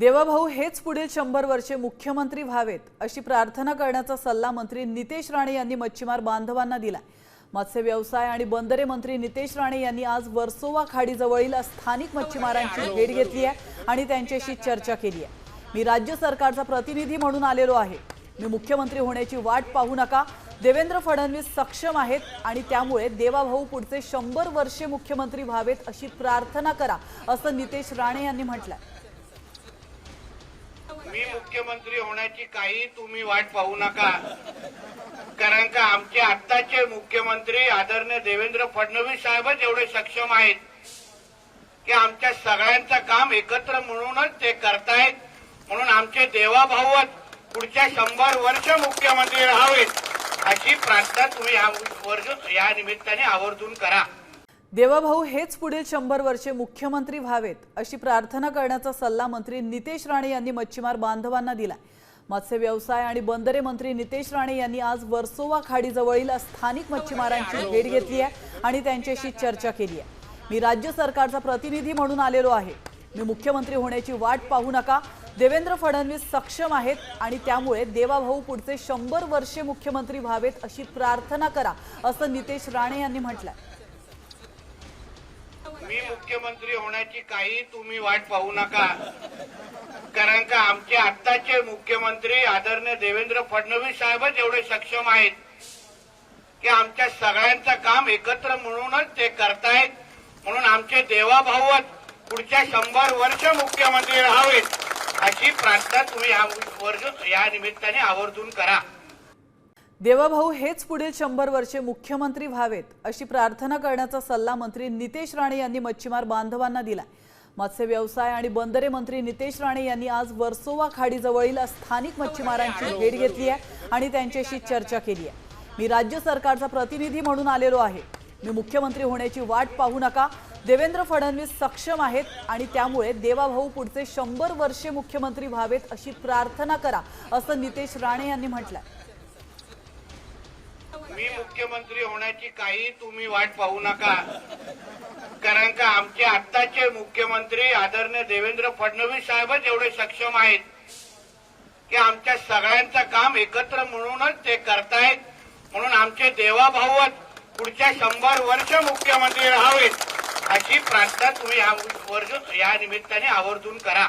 देवाभाऊ हेच पुढील शंभर वर्षे मुख्यमंत्री व्हावेत अशी प्रार्थना करण्याचा सल्ला मंत्री नितेश राणे यांनी मच्छीमार बांधवांना दिलाय. मत्स्य व्यवसाय आणि बंदरे मंत्री नितेश राणे यांनी आज वर्सोवा खाडीजवळील स्थानिक मच्छीमारांची भेट घेतली आहे आणि त्यांच्याशी चर्चा केली आहे. मी राज्य सरकारचा प्रतिनिधी म्हणून आलेलो आहे. मी मुख्यमंत्री होण्याची वाट पाहू नका. देवेंद्र फडणवीस सक्षम आहेत आणि त्यामुळे देवाभाऊ पुढचे शंभर वर्षे मुख्यमंत्री व्हावेत अशी प्रार्थना करा असं नितेश राणे यांनी म्हटलंय. मी मुख्यमंत्री होण्याची काही तुम्ही वाट पाहू नका. कारण का आमचे आत्ताचे मुख्यमंत्री आदरणीय देवेंद्र फडणवीस साहेबच एवढे सक्षम आहेत की आमच्या सगळ्यांचं काम एकत्र म्हणूनच ते करतायत. म्हणून आमचे देवाभाऊच पुढच्या शंभर वर्ष मुख्यमंत्री राहावेत अशी प्रार्थना तुम्ही या वर्ष या निमित्ताने आवर्जून करा. देवाभाऊ हेच पुढील शंभर वर्षे मुख्यमंत्री व्हावेत अशी प्रार्थना करण्याचा सल्ला मंत्री नितेश राणे यांनी मच्छीमार बांधवांना दिलाय. मत्स्य व्यवसाय आणि बंदरे मंत्री नितेश राणे यांनी आज वर्सोवा खाडीजवळील स्थानिक मच्छीमारांची भेट घेतली आहे आणि त्यांच्याशी चर्चा केली आहे. मी राज्य सरकारचा प्रतिनिधी म्हणून आलेलो आहे. मी मुख्यमंत्री होण्याची वाट पाहू नका. देवेंद्र फडणवीस सक्षम आहेत आणि त्यामुळे देवाभाऊ पुढचे शंभर वर्षे मुख्यमंत्री व्हावेत अशी प्रार्थना करा असं नितेश राणे यांनी म्हटलंय. मी मुख्यमंत्री होण्याची काही तुम्ही वाट पाहू नका. कारण का आमचे आत्ताचे मुख्यमंत्री आदरणीय देवेंद्र फडणवीस साहेबच एवढे सक्षम आहेत. की आमच्या सगळ्यांचं काम एकत्र म्हणूनच ते करतायत. म्हणून आमचे देवाभाऊच पुढच्या शंभर वर्ष मुख्यमंत्री राहावेत. अशी प्रार्थना तुम्ही या वर्ष या निमित्ताने आवर्जून करा. देवाभाऊ हेच पुढील शंभर वर्षे मुख्यमंत्री व्हावेत अशी प्रार्थना करण्याचा सल्ला मंत्री नितेश राणे यांनी मच्छीमार बांधवांना दिलाय. मत्स्य व्यवसाय आणि बंदरे मंत्री नितेश राणे यांनी आज वर्सोवा खाडीजवळील स्थानिक मच्छीमारांची भेट घेतली आहे आणि त्यांच्याशी चर्चा केली आहे. मी राज्य सरकारचा प्रतिनिधी म्हणून आलेलो आहे. मी मुख्यमंत्री होण्याची वाट पाहू नका. देवेंद्र फडणवीस सक्षम आहेत आणि त्यामुळे देवाभाऊ पुढचे शंभर वर्षे मुख्यमंत्री व्हावेत अशी प्रार्थना करा असं नितेश राणे यांनी म्हटलंय. मी मुख्यमंत्री होण्याची काही तुम्ही वाट पाहू नका. कारण का आमचे आत्ताचे मुख्यमंत्री आदरणीय देवेंद्र फडणवीस साहेबच एवढे सक्षम आहेत की आमच्या सगळ्यांचं काम एकत्र म्हणूनच ते करतायत. म्हणून आमचे देवाभाऊच पुढच्या शंभर वर्ष मुख्यमंत्री राहावेत अशी प्रार्थना तुम्ही या वर्ष या निमित्ताने आवर्जून करा.